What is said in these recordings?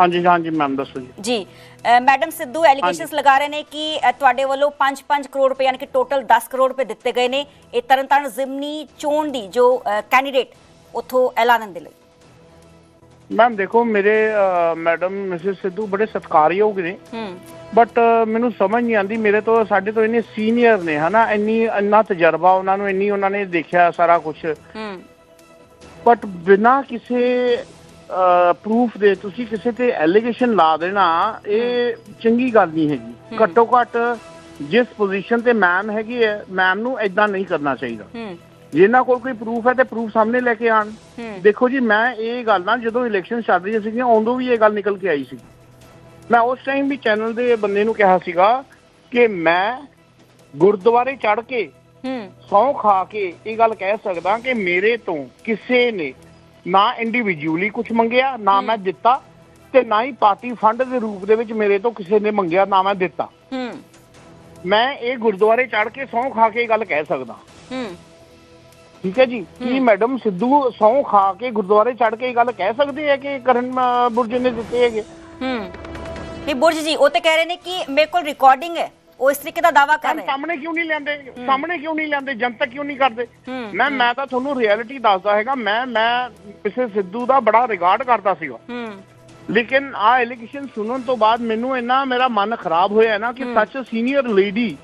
ਹਾਂਜੀ ਹਾਂਜੀ ਮੈਮ ਦੱਸੋ ਜੀ। ਜੀ ਮੈਡਮ ਸਿੱਧੂ ਐਲੀਗੇਸ਼ਨਸ ਲਗਾ ਰਹੇ ਨੇ ਕਿ ਅ, ਤੁਹਾਡੇ ਵੱਲੋਂ 5-5 ਕਰੋੜ ਰੁਪਏ ਯਾਨੀ ਕਿ ਟੋਟਲ 10 ਕਰੋੜ ਰੁਪਏ ਦਿੱਤੇ ਗਏ ਨੇ। ਇਹ ਤਰਨਤਾਰਨ ਜ਼ਿਮਨੀ ਚੋਣ ਦੀ ਜੋ ਕੈਂਡੀਡੇਟ ਉਥੋਂ ਐਲਾਨਣ ਦੇ ਲਈ। ਮੈਮ ਦੇਖੋ ਮੇਰੇ ਮੈਡਮ ਮਿਸਿਸ ਸਿੱਧੂ ਬੜੇ ਸਤਿਕਾਰਯੋਗ ਨੇ। ਹੂੰ। ਬਟ ਮੈਨੂੰ ਸਮਝ ਨਹੀਂ ਆਉਂਦੀ ਮੇਰੇ ਤੋਂ ਸਾਡੇ ਤੋਂ ਇੰਨੇ ਸੀਨੀਅਰ ਨੇ ਹਨਾ? ਇੰਨੀ ਇੰਨਾ ਤਜਰਬਾ ਉਹਨਾਂ ਨੂੰ ਇੰਨੀ ਉਹਨਾਂ ਨੇ ਦੇਖਿਆ ਸਾਰਾ ਕੁਝ ਹੂੰ। ਬਟ ਬਿਨਾ ਕਿਸੇ ਪ੍ਰੂਫ ਦੇ ਤੁਸੀਂ ਕਿਸੇ ਤੇ ਐਲੀਗੇਸ਼ਨ ਲਾ ਦੇਣਾ ਇਹ ਚੰਗੀ ਗੱਲ ਨਹੀਂ ਹੈਗੀ। ਘੱਟੋ ਘੱਟ ਜਿਸ ਪੋਜੀਸ਼ਨ ਤੇ ਮੈਮ ਹੈਗੀ ਹੈ ਮੈਮ ਨੂੰ ਐਦਾਂ ਨਹੀਂ ਕਰਨਾ ਚਾਹੀਦਾ। ਹੂੰ। ਜੇ ਇਹਨਾਂ ਕੋਲ ਕੋਈ ਪ੍ਰੂਫ ਹੈ ਤੇ ਪ੍ਰੂਫ ਸਾਹਮਣੇ ਲੈ ਕੇ ਆਣ ਦੇਖੋ ਜੀ ਮੈਂ ਇਹ ਗੱਲ ਨਾ ਜਦੋਂ ਇਲੈਕਸ਼ਨ ਚੱਲ ਰਹੀ ਸੀਗੀਆਂ ਉਦੋਂ ਵੀ ਇਹ ਗੱਲ ਨਿਕਲ ਕੇ ਆਈ ਸੀ। ਮੈਂ ਉਸ ਟਾਈਮ ਵੀ ਚੈਨਲ ਦੇ ਬੰਦੇ ਨੂੰ ਕਿਹਾ ਸੀਗਾ ਕਿ ਮੈਂ ਗੁਰਦੁਆਰੇ ਚੜ ਕੇ ਹੂੰ। ਸੌ ਖਾ ਕੇ ਇਹ ਗੱਲ ਕਹਿ ਸਕਦਾ ਕਿ ਮੇਰੇ ਤੋਂ ਕਿਸੇ ਨੇ ਨਾ ਇੰਡੀਵਿਜੂਅਲੀ ਕੁਝ ਮੰਗਿਆ ਨਾ ਮੈਂ ਦਿੱਤਾ ਤੇ ਨਾ ਹੀ ਪਾਰਟੀ ਫੰਡ ਦੇ ਰੂਪ ਦੇ ਵਿੱਚ ਮੇਰੇ ਤੋਂ ਕਿਸੇ ਨੇ ਮੰਗਿਆ ਨਾ ਮੈਂ ਦਿੱਤਾ। ਹੂੰ। ਮੈਂ ਇਹ ਗੁਰਦੁਆਰੇ ਚੜ ਕੇ ਸੌ ਖਾ ਕੇ ਗੱਲ ਕਹਿ ਸਕਦਾ। ਹੂੰ। ਠੀਕ ਹੈ ਜੀ? ਕੀ ਮੈਡਮ ਸਿੱਧੂ ਸੌ ਖਾ ਕੇ ਗੁਰਦੁਆਰੇ ਚੜ ਕੇ ਇਹ ਗੱਲ ਕਹਿ ਸਕਦੇ ਹੈ ਕਿ ਕਰਨ ਬੁਰਜ ਨੇ ਦਿੱਤੇ ਹੈਗੇ? ਹੂੰ। ਨਹੀਂ ਬੁਰਜ ਜੀ ਉਹ ਤੇ ਕਹਿ ਰਹੇ ਨੇ ਕਿ ਮੇਰੇ ਕੋਲ ਰਿਕਾਰਡਿੰਗ ਹੈ। ਉਹ ਇਸ ਤਰੀਕੇ ਦਾ ਦਾਵਾ ਕਰ ਰਹੇ ਸਾਹਮਣੇ ਕਿਉਂ ਨਹੀਂ ਲੈਂਦੇ? ਸਾਹਮਣੇ ਕਿਉਂ ਨਹੀਂ ਲੈਂਦੇ? ਜਨਤਕ ਕਿਉਂ ਨਹੀਂ ਕਰਦੇ? ਮੈਂ ਮੈਂ ਤਾਂ ਤੁਹਾਨੂੰ ਰਿਐਲਿਟੀ ਦੱਸਦਾ ਹੈਗਾ। ਮੈਂ ਮੈਂ ਕਿਸੇ ਸਿੱਧੂ ਦਾ ਬੜਾ ਰਿਗਾਰਡ ਕਰਦਾ ਸੀਗਾ। ਲੇਕਿਨ ਆ ਐਲੀਗੇਸ਼ਨ ਸੁਣਨ ਤੋਂ ਬਾਅਦ ਮੈਨੂੰ ਇੰਨਾ ਮੇਰਾ ਮਨ ਖਰਾਬ ਹੋਇਆ ਨਾ ਕਿ ਸੱਚ ਸੀਨੀਅਰ ਲੇਡੀ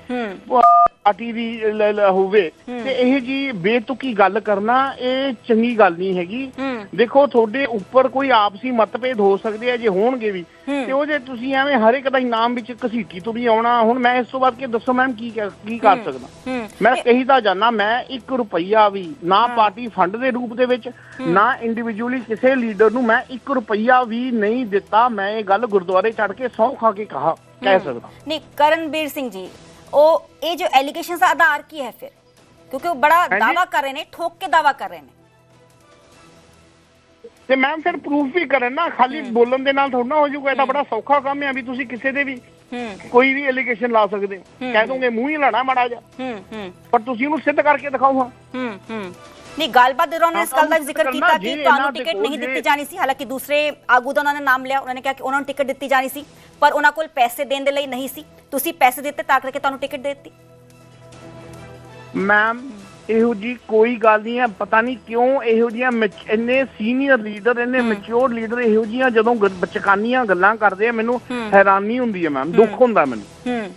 ਪਾਰਟੀ ਦੀ ਲ- ਲ- ਹੋਵੇ ਤੇ ਇਹ ਜੀ ਬੇਤੁਕੀ ਗੱਲ ਕਰਨਾ ਇਹ ਚੰਗੀ ਗੱਲ ਨਹੀਂ ਹੈਗੀ। ਦੇਖੋ ਤੁਹਾਡੇ ਉੱਪਰ ਕੋਈ ਆਪਸੀ ਮਤਭੇਦ ਹੋ ਸਕਦੇ ਆ ਜੇ ਹੋਣਗੇ ਵੀ। ਤੇ ਉਹ ਜੇ ਤੁਸੀਂ ਐਵੇਂ ਹਰ ਇੱਕ ਦਾ ਇਨਾਮ ਵਿੱਚ ਘਸੀਟੀ ਤੁਰੀ ਆਉਣਾ ਹੁਣ ਮੈਂ ਇਸ ਤੋਂ ਬਾਅਦ ਕੀ ਦੱਸੋ ਮੈਮ ਕੀ ਕੀ ਕਰ ਸਕਦਾ? ਮੈਂ ਕਹੀ ਤਾਂ ਜਾਣਾ ਮੈਂ 1 ਰੁਪਈਆ ਵੀ ਨਾ ਪਾਰਟੀ ਫੰਡ ਦੇ ਰੂਪ ਦੇ ਵਿੱਚ ਨਾ ਇੰਡੀਵਿਜੂਅਲੀ ਕਿਸੇ ਲੀਡਰ ਨੂੰ ਮੈਂ 1 ਰੁਪਈਆ ਵੀ ਨਹੀਂ ਦਿੱਤਾ ਮੈਂ ਇਹ ਗੱਲ ਗੁਰਦੁਆਰੇ ਚੜ ਕੇ ਸੌਂ ਖਾ ਕੇ ਕਹਾ ਕਹਿ ਸਕਦਾ। ਨਹੀਂ ਕਰਨਵੀਰ ਸਿੰਘ ਜੀ ਉਹ ਇਹ ਜੋ ਐਲੀਗੇਸ਼ਨਸ ਆਧਾਰ ਕੀ ਹੈ ਫਿਰ? ਕਿਉਂਕਿ ਉਹ ਬੜਾ। ਦਾਵਾ ਕਰ ਰਹੇ ਨੇ ਠੋਕ ਕੇ ਦਾਵਾ ਕਰ ਰਹੇ ਨੇ। ਤੇ ਮੈਮ ਫਿਰ ਪ੍ਰੂਫ ਵੀ ਕਰਨ ਨਾ ਖਾਲੀ ਬੋਲਣ ਦੇ ਨਾਲ ਥੋੜਾ ਹੋ ਜਾਊਗਾ ਇਹ ਤਾਂ ਬੜਾ ਸੌਖਾ ਕੰਮ ਹੈ ਵੀ ਤੁਸੀਂ ਕਿਸੇ ਦੇ ਵੀ ਹੂੰ। ਕੋਈ ਵੀ ਐਲੀਗੇਸ਼ਨ ਲਾ ਸਕਦੇ ਹੋ। ਕਹਿ ਦੋਗੇ ਮੂੰਹ ਹੀ ਲਾਣਾ ਮਾੜਾ ਜਾ ਹੂੰ ਹੂੰ। ਪਰ ਤੁਸੀਂ ਉਹਨੂੰ ਸਿੱਧ ਕਰਕੇ ਦਿਖਾਓ ਹਾਂ। ਨਹੀਂ ਗੱਲਬਾਤ ਦੌਰਾਨ ਇਸ ਗੱਲ ਦਾ ਜ਼ਿਕਰ ਕੀਤਾ ਕਿ ਤੁਹਾਨੂੰ ਟਿਕਟ ਨਹੀਂ ਦਿੱਤੀ ਜਾਣੀ ਸੀ ਹਾਲਾਂਕਿ ਦੂਸਰੇ ਆਗੂ ਦਾ ਉਹਨਾਂ ਨੇ ਨਾਮ ਲਿਆ ਉਹਨਾਂ ਨੇ ਕਿਹਾ ਕਿ ਉਹਨਾਂ ਨੂੰ ਟਿਕਟ ਦਿੱਤੀ ਜਾਣੀ ਸੀ ਪਰ ਉਹਨਾਂ ਕੋਲ ਪੈਸੇ ਦੇਣ ਦੇ ਲਈ ਨਹੀਂ ਸੀ। ਤੁਸੀਂ ਪੈਸੇ ਦਿੱਤੇ ਤਾਂ ਕਰਕੇ ਤੁਹਾਨੂੰ ਟਿਕਟ ਦੇ ਦਿੱਤੀ। ਮੈਮ ਇਹੋ ਜੀ ਕੋਈ ਗੱਲ ਨਹੀਂ ਹੈ ਪਤਾ ਨਹੀਂ ਕਿਉਂ ਇਹੋ ਜੀਆਂ ਇੰਨੇ ਸੀਨੀਅਰ ਲੀਡਰ ਇੰਨੇ ਮੈਚੁਰ ਲੀਡਰ ਇਹੋ ਜੀਆਂ ਜਦੋਂ ਬਚਕਾਨੀਆਂ ਗੱਲਾਂ ਕਰਦੇ ਆ ਮੈਨੂੰ ਹੈਰਾਨੀ ਹੁੰਦੀ ਹੈ ਮੈਮ ਦੁੱਖ ਹੁੰਦਾ ਮੈਨੂੰ। ਹੂੰ।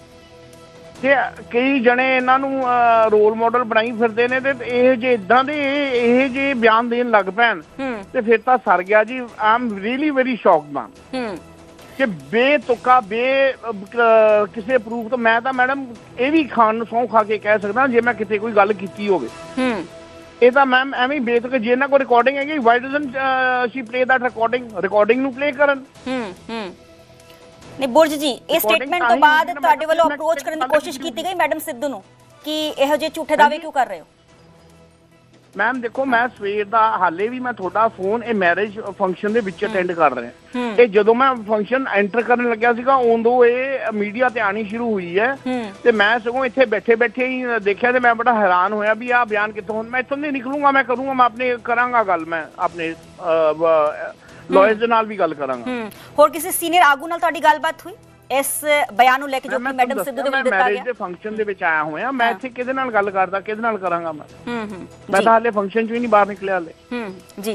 ਕਿ ਕਈ ਜਣੇ ਇਹਨਾਂ ਨੂੰ ਰੋਲ ਮਾਡਲ ਬਣਾਈ ਫਿਰਦੇ ਨੇ ਤੇ ਇਹ ਜੇ ਇਦਾਂ ਦੇ ਇਹ ਜੇ ਬਿਆਨ ਦੇਣ ਲੱਗ ਪੈਣ ਤੇ ਫਿਰ ਤਾਂ ਸਰ ਗਿਆ ਜੀ। I am really very shocked ma'am ਹੂੰ। ਕਿ ਬੇਤੁਕਾ ਬੇ ਕਿਸੇ ਪ੍ਰੂਫ ਤੋਂ ਮੈਂ ਤਾਂ ਮੈਡਮ ਇਹ ਵੀ ਖਾਨ ਨੂੰ ਸੌਂ ਖਾ ਕੇ ਕਹਿ ਸਕਦਾ ਜੇ ਮੈਂ ਕਿਤੇ ਕੋਈ ਗੱਲ ਕੀਤੀ ਹੋਵੇ। ਹੂੰ। ਇਹ ਤਾਂ ਮੈਮ ਐਵੇਂ ਹੀ ਬੇਤੁਕ ਜੇ ਇਹਨਾਂ ਕੋਲ ਰਿਕਾਰਡਿੰਗ ਹੈਗੀ why doesn't she play that recording recording ਨੂੰ ਪਲੇ ਕਰਨ। ਹੂੰ ਹੂੰ। ਨਹੀਂ ਬੁਰਜ ਜੀ ਇਹ ਸਟੇਟਮੈਂਟ ਤਾਂ ਬਾਅਦ ਨਾ, ਤੁਹਾਡੇ ਵੱਲੋਂ ਅਪਰੋਚ ਕਰਨ ਦੀ ਕੋਸ਼ਿਸ਼ ਕੀਤੀ ਗਈ ਮੈਡਮ ਸਿੱਧੂ ਨੂੰ ਕਿ ਇਹੋ ਜਿਹੇ ਝੂਠੇ ਦਾਅਵੇ ਕਿਉਂ ਕਰ ਰਹੇ ਹੋ? ਮੈਮ ਦੇਖੋ ਮੈਂ ਸਵੇਰ ਦਾ ਹਾਲੇ ਵੀ ਮੈਂ ਤੁਹਾਡਾ ਫੋਨ ਇਹ ਮੈਰਿਜ ਫੰਕਸ਼ਨ ਦੇ ਵਿੱਚ ਅਟੈਂਡ ਕਰ ਰਿਹਾ। ਤੇ ਜਦੋਂ ਮੈਂ ਫੰਕਸ਼ਨ ਐਂਟਰ ਕਰਨ ਲੱਗਿਆ ਸੀਗਾ ਉਦੋਂ ਇਹ ਮੀਡੀਆ ਤੇ ਆਣੀ ਸ਼ੁਰੂ ਹੋਈ ਹੈ। ਤੇ ਮੈਂ ਸਗੋਂ ਇੱਥੇ ਬੈਠੇ ਬੈਠੇ ਹੀ ਦੇਖਿਆ ਤੇ ਮੈਂ ਬੜਾ ਹੈਰਾਨ ਹੋਇਆ ਵੀ ਆਹ ਬਿਆਨ ਕਿੱਥੋਂ ਹੁਣ। ਮੈਂ ਇੱਥੋਂ ਨਹੀਂ ਨਿਕਲੂੰਗਾ ਮੈਂ ਕਰੂੰਗਾ ਮੈਂ ਆਪਣੇ ਕਰਾਂਗਾ ਗੱਲ ਮੈਂ ਆਪਣੇ ਲਾਇਰਸ ਦੇ ਨਾਲ ਵੀ ਗੱਲ ਕਰਾਂਗਾ। ਹੋਰ ਕਿਸੇ ਸੀਨੀਅਰ ਆਗੂ ਨਾਲ ਤੁਹਾਡੀ ਗੱਲਬਾਤ ਹੋਈ? ਇਸ ਬਿਆਨ ਨੂੰ ਲੈ ਕੇ ਜੋ ਕਿ ਮੈਡਮ ਸਿੱਧੂ ਦੇ ਵੱਲੋਂ ਦਿੱਤਾ ਮੈਰਿਜ ਗਿਆ ਦੇ ਫੰਕਸ਼ਨ ਦੇ ਵਿੱਚ ਆਇਆ ਹੋਇਆ ਮੈਂ ਇੱਥੇ ਕਿਹਦੇ ਨਾਲ ਗੱਲ ਕਰਦਾ ਕਿਹਦੇ ਨਾਲ ਕਰਾਂਗਾ ਮੈਂ? ਹੂੰ ਹੂੰ। ਮੈਂ ਤਾਂ ਹਾਲੇ ਫੰਕਸ਼ਨ 'ਚ ਵੀ ਨਹੀਂ ਬਾਹਰ ਨਿਕਲਿਆ ਹਾਲੇ। ਹੂੰ ਜੀ।